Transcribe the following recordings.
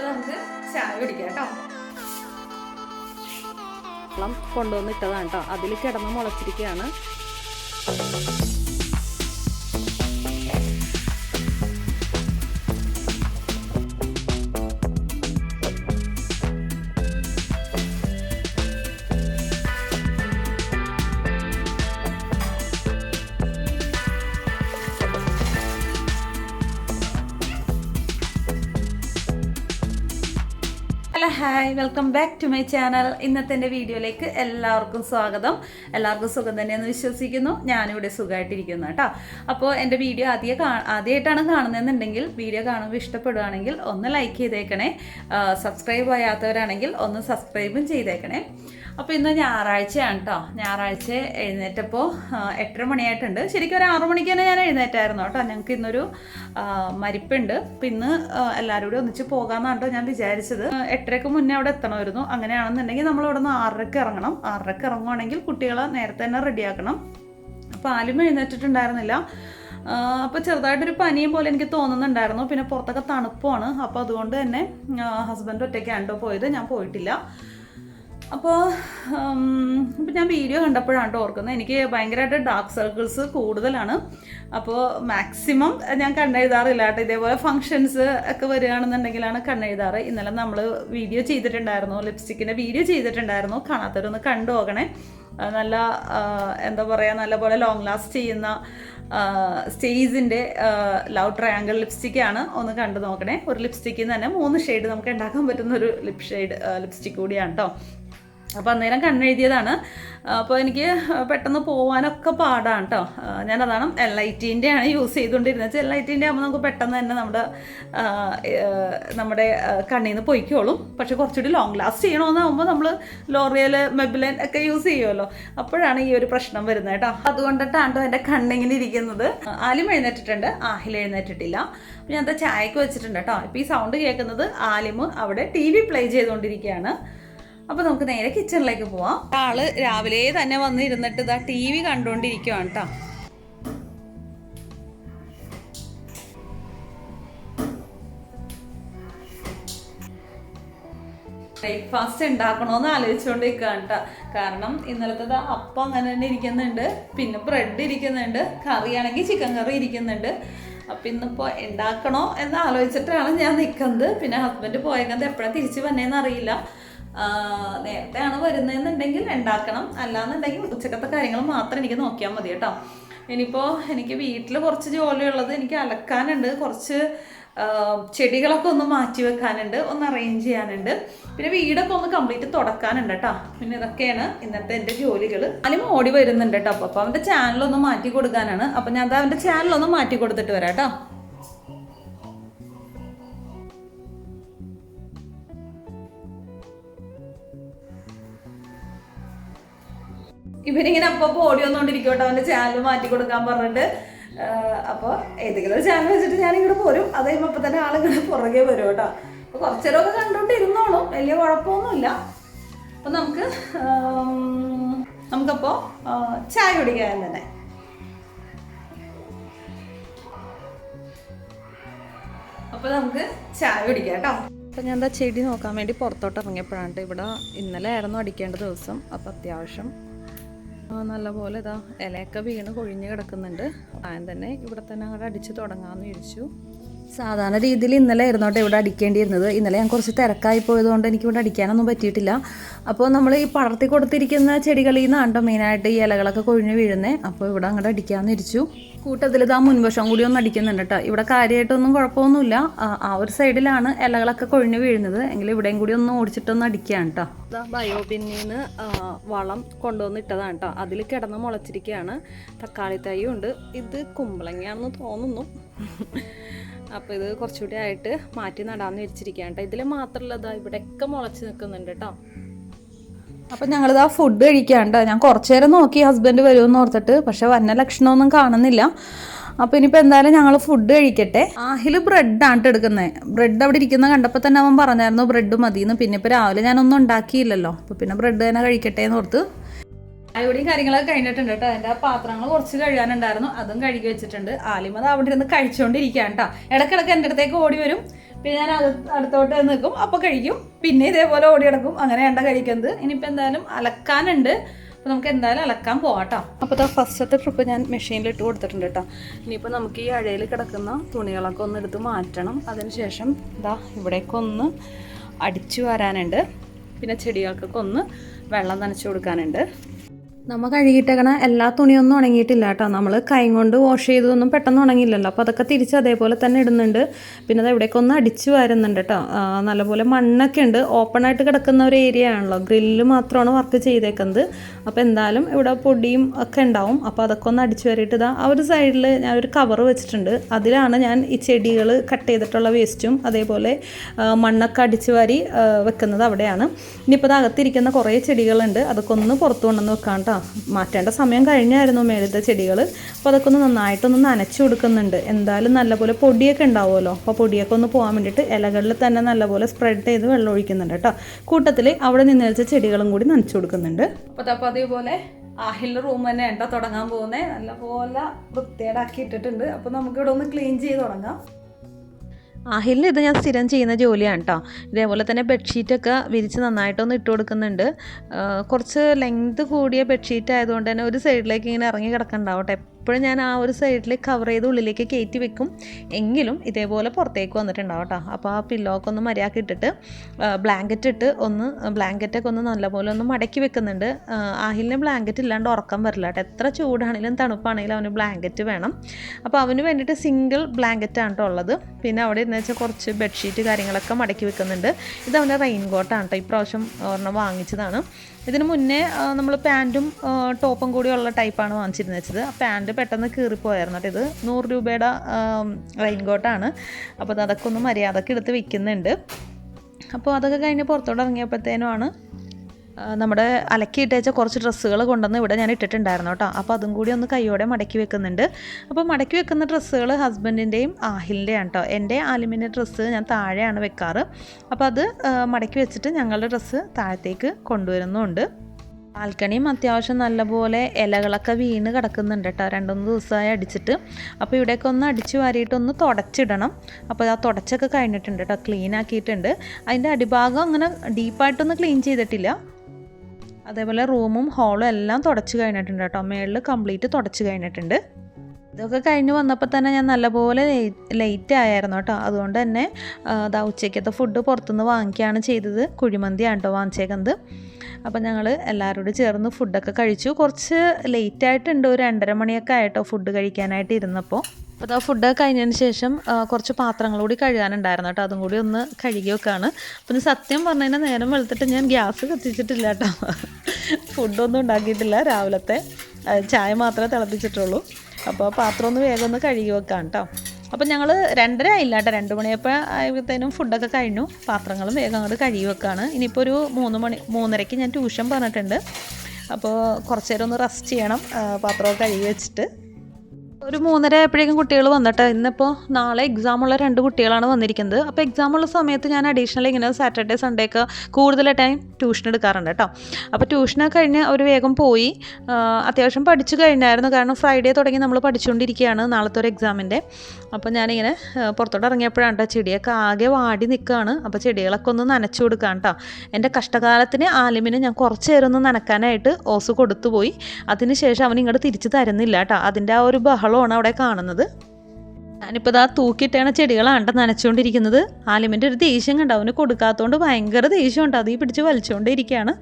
അപ്പൊ നമുക്ക് ചായ കേട്ടോ. കൊണ്ടുവന്നിട്ടതാണ് കേട്ടോ. അതിൽ കിടന്ന് മുളച്ചിരിക്കുകയാണ്. Hello hi welcome back to my channel. ഇന്നത്തെ എന്റെ വീഡിയോയിലേക്ക് എല്ലാവർക്കും സ്വാഗതം. എല്ലാവർക്കും സുഖം തന്നെയെന്ന് വിശ്വസിക്കുന്നു. ഞാനിവിടെ സുഖമായിട്ടിരിക്കുന്നു കേട്ടോ. അപ്പോൾ എന്റെ വീഡിയോ ആദ്യം കാ ആദ്യമായിട്ടാണ് കാണുന്നതെന്നുണ്ടെങ്കിൽ വീഡിയോ കാണുമ്പോൾ ഇഷ്ടപ്പെടുകയാണെങ്കിൽ ഒന്ന് ലൈക്ക് ചെയ്തേക്കണേ. സബ്സ്ക്രൈബ് ചെയ്യാത്തവരാണെങ്കിൽ ഒന്ന് സബ്സ്ക്രൈബും ചെയ്തേക്കണേ. അപ്പോൾ ഇന്ന് ഞായറാഴ്ചയാണ് കേട്ടോ ഞായറാഴ്ച എഴുന്നേറ്റപ്പോൾ എട്ടര മണിയായിട്ടുണ്ട്. ശരിക്കും ഒരു ആറു മണിക്ക് തന്നെ ഞാൻ എഴുന്നേറ്റായിരുന്നു കേട്ടോ ഞങ്ങൾക്ക് ഇന്നൊരു മരിപ്പുണ്ട്. അപ്പം ഇന്ന് എല്ലാവരും കൂടി ഒന്നിച്ച് പോകാമെന്നാണ് കേട്ടോ ഞാൻ വിചാരിച്ചത്. എട്ടരയ്ക്ക് മുന്നേ അവിടെ എത്തണമായിരുന്നു. അങ്ങനെയാണെന്നുണ്ടെങ്കിൽ നമ്മൾ ഇവിടെ നിന്ന് ആറരയ്ക്ക് ഇറങ്ങണം. ആറരയ്ക്ക് ഇറങ്ങുവാണെങ്കിൽ കുട്ടികളെ നേരത്തെ തന്നെ റെഡിയാക്കണം. അപ്പോൾ ആലും എഴുന്നേറ്റിട്ടുണ്ടായിരുന്നില്ല. അപ്പോൾ ചെറുതായിട്ടൊരു പനിയും പോലെ എനിക്ക് തോന്നുന്നുണ്ടായിരുന്നു. പിന്നെ പുറത്തൊക്കെ തണുപ്പാണ്. അപ്പോൾ അതുകൊണ്ട് തന്നെ ഹസ്ബൻഡ് ഒറ്റയ്ക്ക് ആണ്ടോ പോയത്. ഞാൻ പോയിട്ടില്ല. അപ്പോൾ ഇപ്പം ഞാൻ വീഡിയോ കണ്ടപ്പോഴാണ് ഓർക്കുന്നത്. എനിക്ക് ഭയങ്കരമായിട്ട് ഡാർക്ക് സർക്കിൾസ് കൂടുതലാണ്. അപ്പോൾ മാക്സിമം ഞാൻ കണ്ണെഴുതാറില്ല കേട്ടോ ഇതേപോലെ ഫങ്ഷൻസ് ഒക്കെ വരികയാണെന്നുണ്ടെങ്കിലാണ് കണ്ണെഴുതാറ്. ഇന്നലെ നമ്മൾ വീഡിയോ ചെയ്തിട്ടുണ്ടായിരുന്നു. ലിപ്സ്റ്റിക്കിന്റെ വീഡിയോ ചെയ്തിട്ടുണ്ടായിരുന്നു. കാണാത്തവരൊന്ന് കണ്ടു പോകണേ നല്ല എന്താ പറയുക നല്ലപോലെ ലോങ് ലാസ്റ്റ് ചെയ്യുന്ന സ്റ്റേജിന്റെ ലവ് ട്രയാങ്കിൾ ലിപ്സ്റ്റിക്കാണ് ഒന്ന് കണ്ടു നോക്കണേ. ഒരു ലിപ്സ്റ്റിക്കിൽ നിന്ന് തന്നെ മൂന്ന് ഷെയ്ഡ് നമുക്ക് ഉണ്ടാക്കാൻ പറ്റുന്ന ഒരു ലിപ് ഷെയ്ഡ് ലിപ്സ്റ്റിക് കൂടിയാണ് കേട്ടോ അപ്പോൾ അന്നേരം കണ്ണെഴുതിയതാണ്. അപ്പോൾ എനിക്ക് പെട്ടെന്ന് പോകാനൊക്കെ പാടാണ് കേട്ടോ ഞാനതാണ് എൽ ഐ ടീന്റെ ആണ് യൂസ് ചെയ്തുകൊണ്ടിരുന്നത്. എൽ ഐ ടീന്റെ ആകുമ്പോൾ നമുക്ക് പെട്ടെന്ന് തന്നെ നമ്മുടെ നമ്മുടെ കണ്ണിൽ നിന്ന് പൊയ്ക്കോളും. പക്ഷെ കുറച്ചുകൂടി ലോങ് ലാസ്റ്റ് ചെയ്യണമെന്നാകുമ്പോൾ നമ്മൾ ലോറിയൽ മെബിലൻ ഒക്കെ യൂസ് ചെയ്യുമല്ലോ അപ്പോഴാണ് ഈ ഒരു പ്രശ്നം വരുന്നത് കേട്ടോ അതുകൊണ്ടിട്ടാണ് കേട്ടോ എന്റെ കണ്ണിങ്ങനെ ഇരിക്കുന്നത്. ആലിം എഴുന്നേറ്റിട്ടുണ്ട്. ആഹിൽ എഴുന്നേറ്റിട്ടില്ല. അപ്പോൾ എന്താ ചായക്ക് വെച്ചിട്ടുണ്ട് കേട്ടോ ഇപ്പോൾ ഈ സൗണ്ട് കേൾക്കുന്നത് ആലിമ് അവിടെ ടി വി പ്ലേ ചെയ്തുകൊണ്ടിരിക്കുകയാണ്. അപ്പൊ നമുക്ക് നേരെ കിച്ചണിലേക്ക് പോവാം. ആൾ രാവിലെ തന്നെ വന്നിരുന്നിട്ട് ഇതാ ടി വി കണ്ടുകൊണ്ടിരിക്കുവാണ് കേട്ടോ ബ്രേക്ക്ഫാസ്റ്റ് ഉണ്ടാക്കണമെന്ന് ആലോചിച്ചുകൊണ്ട് നിൽക്കുകയാണ് കേട്ടോ കാരണം ഇന്നലത്തെ അപ്പം അങ്ങനെ തന്നെ ഇരിക്കുന്നുണ്ട്. പിന്നെ ബ്രെഡ് ഇരിക്കുന്നുണ്ട്. കറിയാണെങ്കിൽ ചിക്കൻ കറി ഇരിക്കുന്നുണ്ട്. അപ്പം ഇന്നിപ്പോൾ ഉണ്ടാക്കണോ എന്ന് ആലോചിച്ചിട്ടാണ് ഞാൻ നിൽക്കുന്നത് പിന്നെ ഹസ്ബൻഡ് പോയേക്കുന്നത്. എപ്പോഴാണ് തിരിച്ച് വന്നേന്ന് അറിയില്ല. നേരത്തെയാണ് വരുന്നതെന്നുണ്ടെങ്കിൽ ഉണ്ടാക്കണം അല്ലാന്നുണ്ടെങ്കിൽ ഉച്ചക്കത്തെ കാര്യങ്ങൾ മാത്രം എനിക്ക് നോക്കിയാൽ മതി കേട്ടോ. ഇനിയിപ്പോൾ എനിക്ക് വീട്ടിൽ കുറച്ച് ജോലിയുള്ളത് എനിക്ക് അലക്കാനുണ്ട്. കുറച്ച് ചെടികളൊക്കെ ഒന്ന് മാറ്റി വെക്കാനുണ്ട്. ഒന്ന് അറേഞ്ച് ചെയ്യാനുണ്ട്. പിന്നെ വീടൊക്കെ ഒന്ന് കംപ്ലീറ്റ് തുടക്കാനുണ്ട് കേട്ടോ. പിന്നെ ഇതൊക്കെയാണ് ഇന്നത്തെ എന്റെ ജോലികൾ അലും ഓടി വരുന്നുണ്ട് കേട്ടോ. അപ്പോൾ അവന്റെ ചാനലൊന്ന് മാറ്റി കൊടുക്കാനാണ്. അപ്പോൾ ഞാൻ അത് അവന്റെ ചാനലൊന്ന് മാറ്റി കൊടുത്തിട്ട് വരാം കേട്ടോ. ഇവരിങ്ങനെ അപ്പൊ ഓടി വന്നോണ്ടിരിക്കോട്ടോ അവന്റെ ചാനൽ മാറ്റി കൊടുക്കാൻ പറഞ്ഞിട്ട്. അപ്പോൾ ഏതെങ്കിലും ഒരു ചാനൽ വെച്ചിട്ട് ഞാൻ ഇങ്ങോട്ട് പോരും. അത് കഴിയുമ്പോൾ അപ്പൊ തന്നെ ആളുകൾ പുറകെ വരും കേട്ടോ. അപ്പൊ കുറച്ചേരമൊക്കെ കണ്ടോണ്ട് ഇരുന്നോളും വലിയ കുഴപ്പമൊന്നുമില്ല. അപ്പൊ നമുക്ക് നമുക്കപ്പോ ചായ കുടിക്കാൻ തന്നെ. അപ്പൊ നമുക്ക് ചായ കുടിക്കാം കേട്ടോ. അപ്പം ഞാൻ എന്താ ചെടി നോക്കാൻ വേണ്ടി പുറത്തോട്ട് ഇറങ്ങിയപ്പോഴാണ് ഇവിടെ ഇന്നലെ ആയിരുന്നു അടിക്കേണ്ട ദിവസം. അപ്പം അത്യാവശ്യം നല്ലപോലെ ഇതാ ഇലയൊക്കെ വീണ് കൊഴിഞ്ഞ് കിടക്കുന്നുണ്ട്. ഞാൻ തന്നെ ഇവിടെ തന്നെ അങ്ങോട്ട് അടിച്ച് തുടങ്ങാമെന്ന് വിചാരിച്ചു. സാധാരണ രീതിയിൽ ഇന്നലെ ആയിരുന്നോട്ടെ ഇവിടെ അടിക്കേണ്ടിയിരുന്നത്. ഇന്നലെ ഞാൻ കുറച്ച് തിരക്കായി പോയതുകൊണ്ട് എനിക്ക് ഇവിടെ അടിക്കാനൊന്നും പറ്റിയിട്ടില്ല. അപ്പോൾ നമ്മൾ ഈ പടർത്തി കൊടുത്തിരിക്കുന്ന ചെടികളിൽ നിന്നാണ് കേട്ടോ മെയിനായിട്ട് ഈ ഇലകളൊക്കെ കൊഴിഞ്ഞ് വീഴുന്നേ. അപ്പോൾ ഇവിടെ അങ്ങോട്ട് അടിക്കാമെന്ന് ഇരിച്ചു കൂട്ടത്തിൽ ഇതാ മുൻവശം കൂടി ഒന്ന് അടിക്കുന്നുണ്ട് കേട്ടോ. ഇവിടെ കാര്യമായിട്ടൊന്നും കുഴപ്പമൊന്നുമില്ല. ആ, ആ ഒരു സൈഡിലാണ് ഇലകളൊക്കെ കൊഴിഞ്ഞ് വീഴുന്നത്. എങ്കിൽ ഇവിടെയും കൂടി ഒന്ന് ഓടിച്ചിട്ടൊന്ന് അടിക്കുകയാണ് കേട്ടോ. ബയോബിന്നിന്ന് വളം കൊണ്ടുവന്നിട്ടതാണ് കേട്ടോ. അതിൽ കിടന്ന് മുളച്ചിരിക്കുകയാണ്. തക്കാളി തൈയും ഉണ്ട്. ഇത് കുമ്പളങ്ങയാണെന്ന് തോന്നുന്നു. അപ്പോൾ ഇത് കുറച്ചുകൂടി ആയിട്ട് മാറ്റി നടാമെന്ന് വെച്ചിരിക്കുകയാണ് കേട്ടോ ഇതിൽ മാത്രമല്ല ഇതാ ഇവിടെയൊക്കെ മുളച്ച് നിൽക്കുന്നുണ്ട് കേട്ടോ അപ്പം ഞങ്ങളിതാ ഫുഡ് കഴിക്കാണ്ട് ഞാൻ കുറച്ചു നേരം നോക്കി ഹസ്ബൻഡ് വരുമെന്ന് ഓർത്തിട്ട് പക്ഷെ വന്ന ലക്ഷണമൊന്നും കാണുന്നില്ല. അപ്പം ഇനിയിപ്പോൾ എന്തായാലും ഞങ്ങൾ ഫുഡ് കഴിക്കട്ടെ. ആഹിൽ ബ്രെഡാണ് എടുക്കുന്നത് ബ്രെഡ് അവിടെ ഇരിക്കുന്ന കണ്ടപ്പോൾ തന്നെ അവൻ പറഞ്ഞായിരുന്നു ബ്രെഡ് മതിയെന്ന് പിന്നെ ഇപ്പോൾ രാവിലെ ഞാനൊന്നും ഉണ്ടാക്കിയില്ലല്ലോ. അപ്പോൾ പിന്നെ ബ്രെഡ് തന്നെ കഴിക്കട്ടെ എന്ന് ഓർത്ത്. അവിടെയും കാര്യങ്ങളൊക്കെ കഴിഞ്ഞിട്ടുണ്ട് കേട്ടോ. അതിന്റെ ആ പാത്രങ്ങൾ കുറച്ച് കഴുകാനുണ്ടായിരുന്നു. അതും കഴുകി വെച്ചിട്ടുണ്ട്. ആലിമത് അവിടെ ഇരുന്ന് കഴിച്ചുകൊണ്ടിരിക്കുകയാണ് കേട്ടോ. ഇടയ്ക്കിടയ്ക്ക് എന്റെ അടുത്തേക്ക് ഓടി വരും. പിന്നെ ഞാൻ അടുത്തോട്ട് നിൽക്കും. അപ്പോൾ കഴിക്കും. പിന്നെ ഇതേപോലെ ഓടി കിടക്കും അങ്ങനെ അങ്ങനെയാണ് കഴിക്കുന്നത്. ഇനിയിപ്പോൾ എന്തായാലും അലക്കാനുണ്ട്. അപ്പോൾ നമുക്ക് എന്തായാലും അലക്കാൻ പോകാം അപ്പോൾ ഫസ്റ്റത്തെ ട്രിപ്പ് ഞാൻ മെഷീനിൽ ഇട്ട് കൊടുത്തിട്ടുണ്ട് കേട്ടോ. ഇനിയിപ്പോൾ നമുക്ക് ഈ അഴയിൽ കിടക്കുന്ന തുണികളൊക്കെ ഒന്ന് എടുത്ത് മാറ്റണം. അതിനുശേഷം ഇതാ ഇവിടേക്ക് ഒന്ന് അടിച്ചു വരാനുണ്ട്. പിന്നെ ചെടികൾക്കൊക്കെ ഒന്ന് വെള്ളം നനച്ചു കൊടുക്കാനുണ്ട്. നമ്മൾ കഴുകിയിട്ടേക്കണ എല്ലാ തുണിയൊന്നും ഉണങ്ങിയിട്ടില്ല കേട്ടോ. നമ്മൾ കൈ കൊണ്ട് വാഷ് ചെയ്തതൊന്നും പെട്ടെന്ന് ഉണങ്ങിയില്ലല്ലോ. അപ്പോൾ അതൊക്കെ തിരിച്ച് അതേപോലെ തന്നെ ഇടുന്നുണ്ട്. പിന്നെ അത് എവിടേക്കൊന്നും അടിച്ച് വരുന്നുണ്ട് കേട്ടോ. നല്ലപോലെ മണ്ണൊക്കെ ഉണ്ട്. ഓപ്പൺ ആയിട്ട് കിടക്കുന്ന ഒരു ഏരിയ ആണല്ലോ. ഗ്രില്ല് മാത്രമാണ് വർക്ക് ചെയ്തേക്കുന്നത്. അപ്പോൾ എന്തായാലും ഇവിടെ പൊടിയും ഒക്കെ ഉണ്ടാവും. അപ്പോൾ അതൊക്കെ ഒന്ന് അടിച്ചു വരിയിട്ട് ഇതാ ആ ഒരു സൈഡിൽ ഞാൻ ഒരു കവർ വെച്ചിട്ടുണ്ട്. അതിലാണ് ഞാൻ ഈ ചെടികൾ കട്ട് ചെയ്തിട്ടുള്ള വേസ്റ്റും അതേപോലെ മണ്ണൊക്കെ അടിച്ചു വാരി വെക്കുന്നത് അവിടെയാണ്. ഇനിയിപ്പോൾ അത് അകത്തിരിക്കുന്ന കുറേ ചെടികളുണ്ട്. അതൊക്കെ ഒന്ന് പുറത്തു കൊണ്ടുവന്ന് വെക്കാം കേട്ടോ. മാറ്റേണ്ട സമയം കഴിഞ്ഞായിരുന്നു മേളത്തെ ചെടികൾ അപ്പോൾ അതൊക്കെ ഒന്ന് നന്നായിട്ടൊന്ന് നനച്ചു കൊടുക്കുന്നുണ്ട്. എന്തായാലും നല്ലപോലെ പൊടിയൊക്കെ ഉണ്ടാവുമല്ലോ. അപ്പോൾ പൊടിയൊക്കെ ഒന്ന് പോകാൻ വേണ്ടിയിട്ട് ഇലകളിൽ തന്നെ നല്ലപോലെ സ്പ്രെഡ് ചെയ്ത് വെള്ളം ഒഴിക്കുന്നുണ്ട് കേട്ടോ. കൂട്ടത്തിൽ അവിടെ നിന്ന് വെച്ച ചെടികളും കൂടി നനച്ചു കൊടുക്കുന്നുണ്ട്. അപ്പോൾ അതേപോലെ ആഹിലിന്റെ റൂം തന്നെ ഉണ്ടോ തുടങ്ങാൻ പോകുന്നത് നല്ലപോലെ വൃത്തിയേടാക്കി ഇട്ടിട്ടുണ്ട് അപ്പോൾ നമുക്കിവിടെ ഒന്ന് ക്ലീൻ ചെയ്ത് തുടങ്ങാം. ആഹിലിന് ഇത് ഞാൻ സ്ഥിരം ചെയ്യുന്ന ജോലിയാണ് കേട്ടോ ഇതേപോലെ തന്നെ ബെഡ്ഷീറ്റൊക്കെ വിരിച്ച് നന്നായിട്ടൊന്ന് ഇട്ട് കൊടുക്കുന്നുണ്ട്. കുറച്ച് ലെങ്ത് കൂടിയ ബെഡ്ഷീറ്റ് ആയതുകൊണ്ട് തന്നെ ഒരു സൈഡിലേക്ക് ഇങ്ങനെ ഇറങ്ങി കിടക്കണ്ടാവട്ടെ. എപ്പോഴും ഞാൻ ആ ഒരു സൈഡിൽ കവർ ചെയ്ത് ഉള്ളിലേക്ക് കയറ്റി വെക്കും. എങ്കിലും ഇതേപോലെ പുറത്തേക്ക് വന്നിട്ടുണ്ടാവും കേട്ടോ അപ്പോൾ ആ പില്ലോക്ക് ഒന്ന് മര്യാദ ഇട്ടിട്ട് ബ്ലാങ്കറ്റ് ഇട്ട് ഒന്ന് ബ്ലാങ്കറ്റൊക്കെ ഒന്ന് നല്ലപോലെ ഒന്ന് മടക്കി വെക്കുന്നുണ്ട്. ആഹിലിന് ബ്ലാങ്കറ്റ് ഇല്ലാണ്ട് ഉറക്കം വരില്ല കേട്ടോ എത്ര ചൂടാണെങ്കിലും തണുപ്പാണെങ്കിലും അവന് ബ്ലാങ്കറ്റ് വേണം. അപ്പോൾ അവന് വേണ്ടിയിട്ട് സിംഗിൾ ബ്ലാങ്കറ്റാണ് കേട്ടോ ഉള്ളത്. പിന്നെ അവിടെ ഇരുന്ന് വെച്ചാൽ കുറച്ച് ബെഡ്ഷീറ്റ് കാര്യങ്ങളൊക്കെ മടക്കി വെക്കുന്നുണ്ട്. ഇത് അവന്റെ റെയിൻ കോട്ടാണ് കേട്ടോ ഇപ്രാവശ്യം ഒരെണ്ണം വാങ്ങിച്ചതാണ്. ഇതിന് മുന്നേ നമ്മൾ പാന്റും ടോപ്പും കൂടിയുള്ള ടൈപ്പാണ് വാങ്ങിച്ചിരുന്നത് വെച്ചത്. ആ പാന്റ് പെട്ടെന്ന് കീറിപ്പോയായിരുന്നു കേട്ടോ ഇത്. നൂറ് രൂപയുടെ റെയിൻ കോട്ടാണ് അപ്പോൾ അത് അതൊക്കെ ഒന്ന് മര്യാദയ്ക്ക് എടുത്ത് വിൽക്കുന്നുണ്ട് അപ്പോൾ അതൊക്കെ കഴിഞ്ഞ് പുറത്തോട്ട് ഇറങ്ങിയപ്പോഴത്തേനുമാണ് നമ്മുടെ അലക്കിയിട്ടേച്ച കുറച്ച് ഡ്രസ്സുകൾ കൊണ്ടുവന്ന് ഇവിടെ ഞാൻ ഇട്ടിട്ടുണ്ടായിരുന്നു കേട്ടോ. അപ്പോൾ അതും കൂടി ഒന്ന് കൈയോടെ മടക്കി വെക്കുന്നുണ്ട്. അപ്പോൾ മടക്കി വെക്കുന്ന ഡ്രസ്സുകൾ ഹസ്ബൻഡിന്റെയും ആഹിലിന്റെയാണ് കേട്ടോ. എന്റെ ആലിമിന്റെ ഡ്രസ്സ് ഞാൻ താഴെയാണ് വെക്കാറ്. അപ്പോൾ അത് മടക്കി വെച്ചിട്ട് ഞങ്ങളുടെ ഡ്രസ്സ് താഴത്തേക്ക് കൊണ്ടുവരുന്നുണ്ട്. ബാൽക്കണിയും അത്യാവശ്യം നല്ലപോലെ ഇലകളൊക്കെ വീണ് കിടക്കുന്നുണ്ട് കേട്ടോ. രണ്ടുമൂന്ന് ദിവസമായി അടിച്ചിട്ട്. അപ്പോൾ ഇവിടെയൊക്കെ ഒന്ന് അടിച്ചു വാരിയിട്ടൊന്ന് തുടച്ചിടണം. അപ്പോൾ ആ തുടച്ചൊക്കെ കഴിഞ്ഞിട്ടുണ്ട് കേട്ടോ. ക്ലീൻ ആക്കിയിട്ടുണ്ട്. അതിന്റെ അടിഭാഗം അങ്ങനെ ഡീപ്പായിട്ടൊന്ന് ക്ലീൻ ചെയ്തിട്ടില്ല. അതേപോലെ റൂമും ഹോളും എല്ലാം തുടച്ച് കഴിഞ്ഞിട്ടുണ്ട് കേട്ടോ. മേളിൽ കംപ്ലീറ്റ് തുടച്ച് കഴിഞ്ഞിട്ടുണ്ട്. ഇതൊക്കെ കഴിഞ്ഞ് വന്നപ്പോൾ തന്നെ ഞാൻ നല്ലപോലെ ലേറ്റ് ആയിരുന്നു കേട്ടോ. അതുകൊണ്ട് തന്നെ അതാ ഉച്ചയ്ക്കത്തെ ഫുഡ് പുറത്തുനിന്ന് വാങ്ങിക്കുകയാണ് ചെയ്തത്. കുഴിമന്തിയാണ് കേട്ടോ വാങ്ങിച്ചേക്കുന്നത്. അപ്പോൾ ഞങ്ങൾ എല്ലാവരോടും ചേർന്ന് ഫുഡൊക്കെ കഴിച്ചു. കുറച്ച് ലേറ്റ് ആയിട്ടുണ്ട് ഒരു രണ്ടര മണിയൊക്കെ ആയിട്ടോ ഫുഡ് കഴിക്കാനായിട്ട് ഇരുന്നപ്പോൾ അപ്പോൾ ആ ഫുഡ് കഴിഞ്ഞതിന് ശേഷം കുറച്ച് പാത്രങ്ങൾ കൂടി കഴുകാനുണ്ടായിരുന്നു കേട്ടോ. അതും കൂടി ഒന്ന് കഴുകി വെക്കാണ് അപ്പം സത്യം പറഞ്ഞു നേരം വെളുത്തിട്ട് ഞാൻ ഗ്യാസ് കത്തിച്ചിട്ടില്ല കേട്ടോ. ഫുഡൊന്നും ഉണ്ടാക്കിയിട്ടില്ല രാവിലത്തെ. ചായ മാത്രമേ തിളപ്പിച്ചിട്ടുള്ളൂ. അപ്പോൾ പാത്രം ഒന്ന് വേഗം ഒന്ന് കഴുകി വെക്കാം കേട്ടോ. അപ്പം ഞങ്ങൾ രണ്ടര ആയില്ല കേട്ടോ രണ്ട് മണിയപ്പോൾ ആയപ്പോഴത്തേനും ഫുഡൊക്കെ കഴിഞ്ഞു. പാത്രങ്ങളും വേഗം അങ്ങോട്ട് കഴുകി വെക്കാണ്. ഇനിയിപ്പോൾ ഒരു മൂന്ന് മണി മൂന്നരയ്ക്ക് ഞാൻ ട്യൂഷൻ പറഞ്ഞിട്ടുണ്ട്. അപ്പോൾ കുറച്ച് നേരം ഒന്ന് റെസ്റ്റ് ചെയ്യണം പാത്രമൊക്കെ കഴുകി വെച്ചിട്ട്. ഒരു മൂന്നര എപ്പോഴേക്കും കുട്ടികൾ വന്നിട്ട് ഇന്നിപ്പോൾ നാളെ എക്സാം ഉള്ള രണ്ട് കുട്ടികളാണ് വന്നിരിക്കുന്നത്. അപ്പോൾ എക്സാം ഉള്ള സമയത്ത് ഞാൻ അഡീഷണൽ ഇങ്ങനെ സാറ്റർഡേ സൺഡേ ഒക്കെ കൂടുതൽ ടൈം ട്യൂഷൻ എടുക്കാറുണ്ട് കേട്ടോ അപ്പോൾ ട്യൂഷനൊക്കെ കഴിഞ്ഞ് അവർ വേഗം പോയി. അത്യാവശ്യം പഠിച്ചു കഴിഞ്ഞായിരുന്നു. കാരണം ഫ്രൈഡേ തുടങ്ങി നമ്മൾ പഠിച്ചുകൊണ്ടിരിക്കുകയാണ് നാളത്തെ ഒരു എക്സാമിന്റെ അപ്പോൾ ഞാനിങ്ങനെ പുറത്തോട്ട് ഇറങ്ങിയപ്പോഴാണ് കേട്ടോ ചെടിയൊക്കെ ആകെ വാടി നിൽക്കുകയാണ് അപ്പോൾ ചെടികളൊക്കെ ഒന്ന് നനച്ചു കൊടുക്കാം കേട്ടോ എന്റെ കഷ്ടകാലത്തിന് ആലിമിന് ഞാൻ കുറച്ച് നേരം ഒന്ന് നനക്കാനായിട്ട് ഓസ് കൊടുത്തുപോയി അതിനുശേഷം അവൻ ഇങ്ങോട്ട് തിരിച്ച് തരുന്നില്ല കേട്ടോ അതിന്റെ ആ ഒരു ബഹളമാണ് അവിടെ കാണുന്നത്. ഞാനിപ്പോൾ ഇതാ തൂക്കിയിട്ടാണ് ചെടികളാണ് ട്ടോ നനച്ചുകൊണ്ടിരിക്കുന്നത് ആലിമിന്റെ ഒരു ദേഷ്യം കണ്ട? അവന് കൊടുക്കാത്തതുകൊണ്ട് ഭയങ്കര ദേഷ്യമുണ്ട് അത് ഈ പിടിച്ച് വലിച്ചുകൊണ്ടിരിക്കുകയാണ്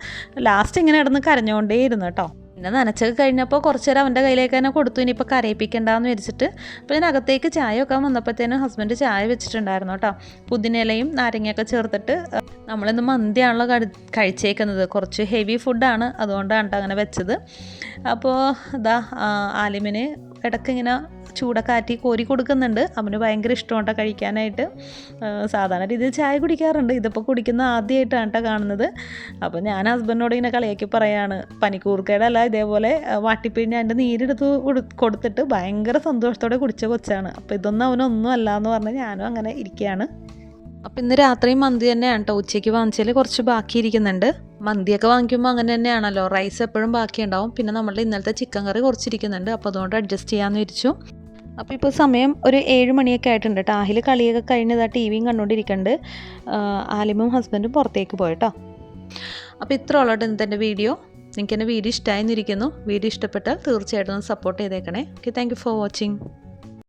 ലാസ്റ്റ് ഇങ്ങനെ കിടന്ന് കരഞ്ഞുകൊണ്ടേ ഇരുന്നു കേട്ടോ. പിന്നെ നനച്ചൊക്കെ കഴിഞ്ഞപ്പോൾ കുറച്ച് നേരം അവന്റെ കയ്യിലേക്ക് തന്നെ കൊടുത്തു. ഇനിയിപ്പോൾ കരയിപ്പിക്കണ്ടെന്ന് വിചാരിച്ചിട്ട് അപ്പോൾ ഞാൻ അകത്തേക്ക് ചായ ഒക്കെ വന്നപ്പോഴത്തേനും ഹസ്ബൻഡ് ചായ വെച്ചിട്ടുണ്ടായിരുന്നു കേട്ടോ. പുതിനയിലയും നാരങ്ങയൊക്കെ ചേർത്തിട്ട് നമ്മളിന്ന് മന്തിയാണല്ലോ കഴി കഴിച്ചേക്കുന്നത്. കുറച്ച് ഹെവി ഫുഡാണ് അതുകൊണ്ടാണ് അങ്ങനെ വെച്ചത്. അപ്പോൾ ഇതാ ആലിമിന് ഇടയ്ക്ക് ഇങ്ങനെ ചൂടക്കാറ്റി കോരി കൊടുക്കുന്നുണ്ട്. അവന് ഭയങ്കര ഇഷ്ടമുണ്ട് കഴിക്കാനായിട്ട്. സാധാരണ രീതിയിൽ ചായ കുടിക്കാറുണ്ട്. ഇതിപ്പോൾ കുടിക്കുന്ന ആദ്യമായിട്ടാണ് കേട്ടോ കാണുന്നത്. അപ്പോൾ ഞാൻ ഹസ്ബൻഡിനോട് ഇങ്ങനെ കളിയാക്കി പറയാണ്. പനിക്കൂർക്കയുടെ അല്ല ഇതേപോലെ വാട്ടിപ്പിഴിഞ്ഞ് അതിന്റെ നീരെടുത്ത് കൊടുത്തിട്ട് ഭയങ്കര സന്തോഷത്തോടെ കുടിച്ച കൊച്ചാണ്. അപ്പോൾ ഇതൊന്നും അവനൊന്നും അല്ല എന്ന് പറഞ്ഞ് ഞാനും അങ്ങനെ ഇരിക്കുകയാണ്. അപ്പോൾ ഇന്ന് രാത്രി മന്തി തന്നെയാണ് കേട്ടോ ഉച്ചയ്ക്ക് വാങ്ങിച്ചാൽ കുറച്ച് ബാക്കിയിരിക്കുന്നുണ്ട്. മന്തിയൊക്കെ വാങ്ങിക്കുമ്പോൾ അങ്ങനെ തന്നെയാണല്ലോ. റൈസ് എപ്പോഴും ബാക്കി ഉണ്ടാവും പിന്നെ നമ്മളുടെ ഇന്നലത്തെ ചിക്കൻ കറി കുറച്ചിരിക്കുന്നുണ്ട്. അപ്പോൾ അതുകൊണ്ട് അഡ്ജസ്റ്റ് ചെയ്യാമെന്ന് വിരിച്ചു. അപ്പോൾ ഇപ്പോൾ സമയം ഒരു ഏഴ് മണിയൊക്കെ ആയിട്ടുണ്ട് കേട്ടോ ആഹിൽ കളിയൊക്കെ കഴിഞ്ഞതാ ടി വിയും കണ്ടുകൊണ്ടിരിക്കുന്നുണ്ട് ആലിമും ഹസ്ബൻഡും പുറത്തേക്ക് പോയിട്ടോ. അപ്പോൾ ഇത്ര ഉള്ളോട്ട് ഇന്നത്തെ എന്റെ വീഡിയോ നിങ്ങൾക്ക് എന്റെ വീഡിയോ ഇഷ്ടമായിരുന്നിരിക്കുന്നു വീഡിയോ ഇഷ്ടപ്പെട്ടാൽ തീർച്ചയായിട്ടും സപ്പോർട്ട് ചെയ്തേക്കണേ. Okay thank for watching